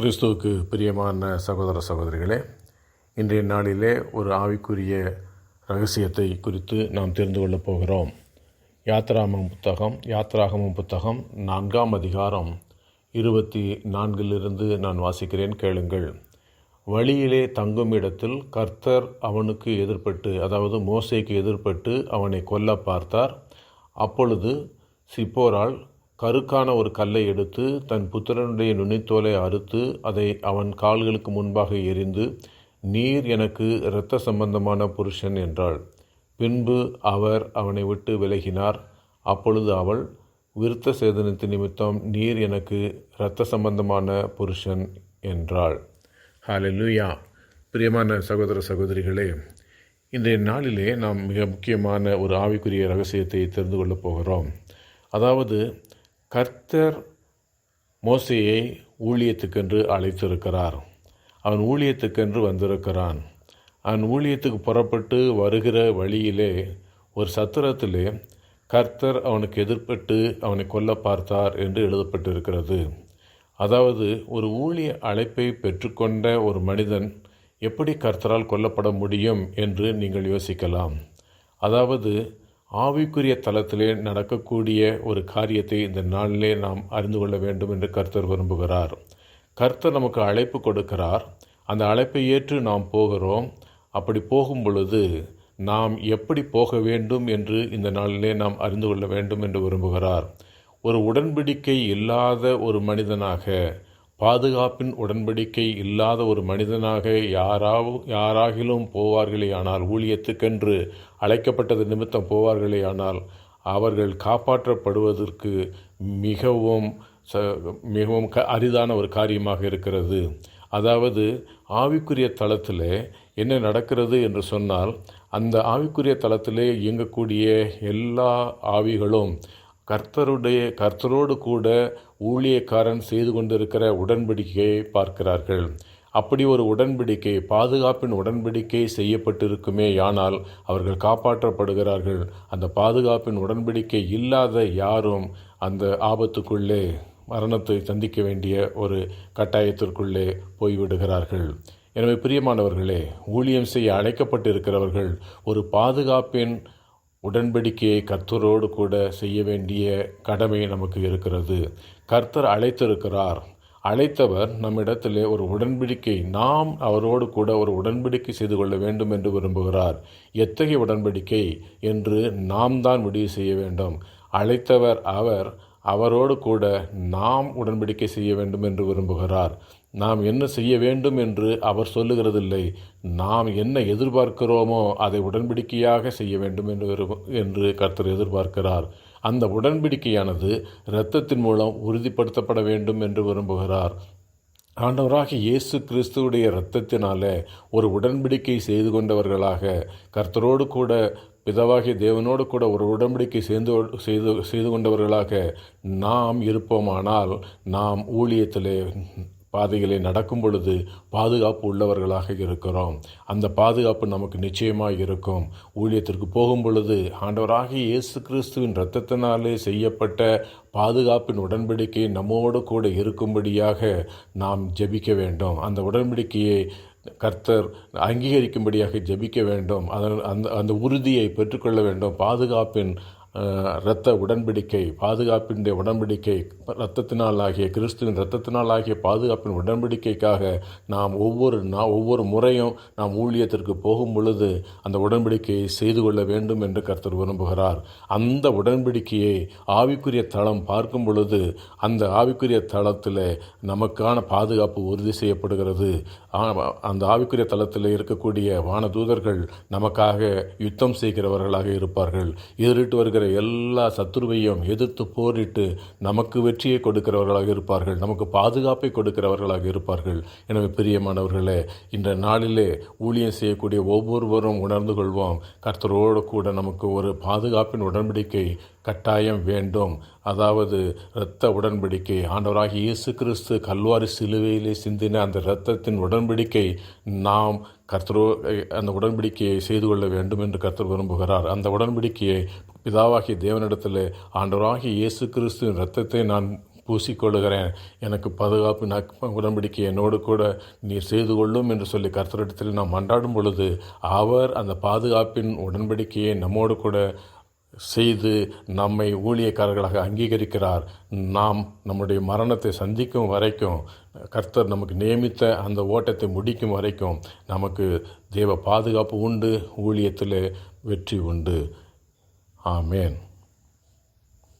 கிறிஸ்துவுக்கு பிரியமான சகோதர சகோதரிகளே இன்றைய நாளிலே ஒரு ஆவிக்குரிய ரகசியத்தை குறித்து நாம் தெரிந்து கொள்ளப் போகிறோம். யாத்ராமம் புத்தகம் யாத்ராகமம் புத்தகம் நான்காம் அதிகாரம் இருபத்தி நான்கிலிருந்து நான் வாசிக்கிறேன் கேளுங்கள். வழியிலே தங்கும் இடத்தில் கர்த்தர் அவனுக்கு எதிர்ப்பட்டு அதாவது மோசைக்கு எதிர்ப்பட்டு அவனை கொல்ல பார்த்தார். அப்பொழுது சிப்போரால் கருக்கான ஒரு கல்லை எடுத்து தன் புத்திரனுடைய நுனித்தோலை அறுத்து அதை அவன் கால்களுக்கு முன்பாக எறிந்து நீர் எனக்கு இரத்த சம்பந்தமான புருஷன் என்றாள். பின்பு அவர் அவனை விட்டு விலகினார். அப்பொழுது அவள் விருத்த சேதனத்து நிமித்தம் நீர் எனக்கு இரத்த சம்பந்தமான புருஷன் என்றாள். ஹalleluya. பிரியமான சகோதர சகோதரிகளே இன்றைய நாளிலே நாம் மிக முக்கியமான ஒரு ஆவிக்குரிய ரகசியத்தை தெரிந்து கொள்ளப் போகிறோம். அதாவது கர்த்தர் மோசையை ஊழியத்துக்கென்று அழைத்திருக்கிறார். அவன் ஊழியத்துக்கென்று வந்திருக்கிறான். அவன் ஊழியத்துக்கு புறப்பட்டு வருகிற வழியிலே ஒரு சத்திரத்திலே கர்த்தர் அவனுக்கு எதிர்ப்பட்டு அவனை கொல்ல பார்த்தார் என்று எழுதப்பட்டிருக்கிறது. அதாவது ஒரு ஊழிய அழைப்பை பெற்றுக்கொண்ட ஒரு மனிதன் எப்படி கர்த்தரால் கொல்லப்பட முடியும் என்று நீங்கள் யோசிக்கலாம். அதாவது ஆவிக்குரிய தளத்திலே நடக்கக்கூடிய ஒரு காரியத்தை இந்த நாளிலே நாம் அறிந்து கொள்ள வேண்டும் என்று கர்த்தர் விரும்புகிறார். கர்த்தர் நமக்கு அழைப்பு கொடுக்கிறார். அந்த அழைப்பை ஏற்று நாம் போகிறோம். அப்படி போகும் பொழுது நாம் எப்படி போக வேண்டும் என்று இந்த நாளிலே நாம் அறிந்து கொள்ள வேண்டும் என்று விரும்புகிறார். ஒரு உடன்படிக்கை இல்லாத ஒரு மனிதனாக பாதுகாப்பின் உடன்படிக்கை இல்லாத ஒரு மனிதனாக யாராவும் யாராகிலும் போவார்களே ஆனால் ஊழியத்துக்கென்று அழைக்கப்பட்டது நிமித்தம் போவார்களே ஆனால் அவர்கள் காப்பாற்றப்படுவதற்கு மிகவும் ச மிகவும் க அரிதான ஒரு காரியமாக இருக்கிறது. அதாவது ஆவிக்குரிய தளத்தில் என்ன நடக்கிறது என்று சொன்னால் அந்த ஆவிக்குரிய தளத்திலே இயங்கக்கூடிய எல்லா ஆவிகளும் கர்த்தருடைய கர்த்தரோடு கூட ஊழியக்காரன் செய்து கொண்டிருக்கிற உடன்படிக்கையை பார்க்கிறார்கள். அப்படி ஒரு உடன்படிக்கை பாதுகாப்பின் உடன்படிக்கை செய்யப்பட்டிருக்குமே ஆனால் அவர்கள் காப்பாற்றப்படுகிறார்கள். அந்த பாதுகாப்பின் உடன்படிக்கை இல்லாத யாரும் அந்த ஆபத்துக்குள்ளே மரணத்தை சந்திக்க வேண்டிய ஒரு கட்டாயத்திற்குள்ளே போய்விடுகிறார்கள். எனவே பிரியமானவர்களே ஊழியம் செய்ய அழைக்கப்பட்டிருக்கிறவர்கள் ஒரு பாதுகாப்பின் உடன்படிக்கையை கர்த்தரோடு கூட செய்ய வேண்டிய கடமை நமக்கு இருக்கிறது. கர்த்தர் அழைத்திருக்கிறார். அழைத்தவர் நம்மிடத்திலே ஒரு உடன்படிக்கை. நாம் அவரோடு கூட ஒரு உடன்படிக்கை செய்து கொள்ள வேண்டும் என்று விரும்புகிறார். எத்தகைய உடன்படிக்கை என்று நாம் தான் முடிவு செய்ய வேண்டும். அழைத்தவர் அவர் அவரோடு கூட நாம் உடன்படிக்கை செய்ய வேண்டும் என்று விரும்புகிறார். நாம் என்ன செய்ய வேண்டும் என்று அவர் சொல்லுகிறதில்லை. நாம் என்ன எதிர்பார்க்கிறோமோ அதை உடன்படிக்கையாக செய்ய வேண்டும் என்று என்று கர்த்தர் எதிர்பார்க்கிறார். அந்த உடன்படிக்கையானது இரத்தத்தின் மூலம் உறுதிப்படுத்தப்பட வேண்டும் என்று விரும்புகிறார். ஆண்டவராக இயேசு கிறிஸ்துவுடைய இரத்தத்தினால ஒரு உடன்படிக்கை செய்து கொண்டவர்களாக கர்த்தரோடு கூட பிதாவாகிய தேவனோடு கூட ஒரு உடன்படிக்கை சேர்ந்து செய்து செய்து கொண்டவர்களாக நாம் இருப்போமானால் நாம் ஊழியத்திலே பாதைகளை நடக்கும் பொழுது பாதுகாப்பு உள்ளவர்களாக இருக்கிறோம். அந்த பாதுகாப்பு நமக்கு நிச்சயமாக இருக்கும். ஊழியத்திற்கு போகும் பொழுது ஆண்டவராகிய இயேசு கிறிஸ்துவின் இரத்தத்தினாலே செய்யப்பட்ட பாதுகாப்பின் உடன்படிக்கை நம்மோடு கூட இருக்கும்படியாக நாம் ஜெபிக்க வேண்டும். அந்த உடன்படிக்கையை கர்த்தர் அங்கீகரிக்கும்படியாக ஜெபிக்க வேண்டும். அதன் அந்த அந்த உறுதியை பெற்றுக்கொள்ள வேண்டும். பாதுகாப்பின் இரத்த உடன்படிக்கை பாதுகாப்பினுடைய உடன்படிக்கை இரத்தத்தினால் ஆகிய கிறிஸ்துவின் இரத்தத்தினால் ஆகிய பாதுகாப்பின் உடன்படிக்கைக்காக நாம் ஒவ்வொரு நான் ஒவ்வொரு முறையும் நாம் ஊழியத்திற்கு போகும் பொழுது அந்த உடன்படிக்கையை செய்து கொள்ள வேண்டும் என்று கர்த்தர் விரும்புகிறார். அந்த உடன்படிக்கையை ஆவிக்குரிய தளம் பார்க்கும் பொழுது அந்த ஆவிக்குரிய தளத்தில் நமக்கான பாதுகாப்பு உறுதி செய்யப்படுகிறது. அந்த ஆவிக்குரிய தளத்தில் இருக்கக்கூடிய வானதூதர்கள் நமக்காக யுத்தம் செய்கிறவர்களாக இருப்பார்கள். எதிரிட்டு வருகிற எல்லா சத்துருவையும் எதிர்த்து போரிட்டு நமக்கு வெற்றியை கொடுக்கிறவர்களாக இருப்பார்கள். நமக்கு பாதுகாப்பை கொடுக்கிறவர்களாக இருப்பார்கள். எனவே பிரியமானவர்களே இந்த நாளிலே ஊழியம் செய்யக்கூடிய ஒவ்வொருவரும் உணர்ந்து கொள்வோம். கர்த்தரோடு கூட நமக்கு ஒரு பாதுகாப்பின் உடன்படிக்கை கட்டாயம் வேண்டும். அதாவது இரத்த உடன்படிக்கை. ஆண்டவராகி இயேசு கிறிஸ்து கல்வாரி சிலுவையிலே சிந்தின அந்த இரத்தத்தின் உடன்படிக்கை நாம் கர்த்தரோ அந்த உடன்படிக்கையை செய்து கொள்ள வேண்டும் என்று கர்த்தர் விரும்புகிறார். அந்த உடன்படிக்கையை பிதாவாகிய தேவனிடத்தில் ஆண்டவராகிய இயேசு கிறிஸ்துவின் ரத்தத்தை நான் பூசிக்கொள்ளுகிறேன். எனக்கு பாதுகாப்பு உடன்படிக்கை என்னோடு கூட நீர் செய்து கொள்ளும் என்று சொல்லி கர்த்தரிடத்தில் நாம் மன்றாடும் பொழுது அவர் அந்த பாதுகாப்பின் உடன்படிக்கையை நம்மோடு கூட செய்து நம்மை ஊழியக்காரர்களாக அங்கீகரிக்கிறார். நாம் நம்முடைய மரணத்தை சந்திக்கும் வரைக்கும் கர்த்தர் நமக்கு நியமித்த அந்த ஓட்டத்தை முடிக்கும் வரைக்கும் நமக்கு தேவ பாதுகாப்பு உண்டு ஊழியத்தில் வெற்றி உண்டு. ஆமேன்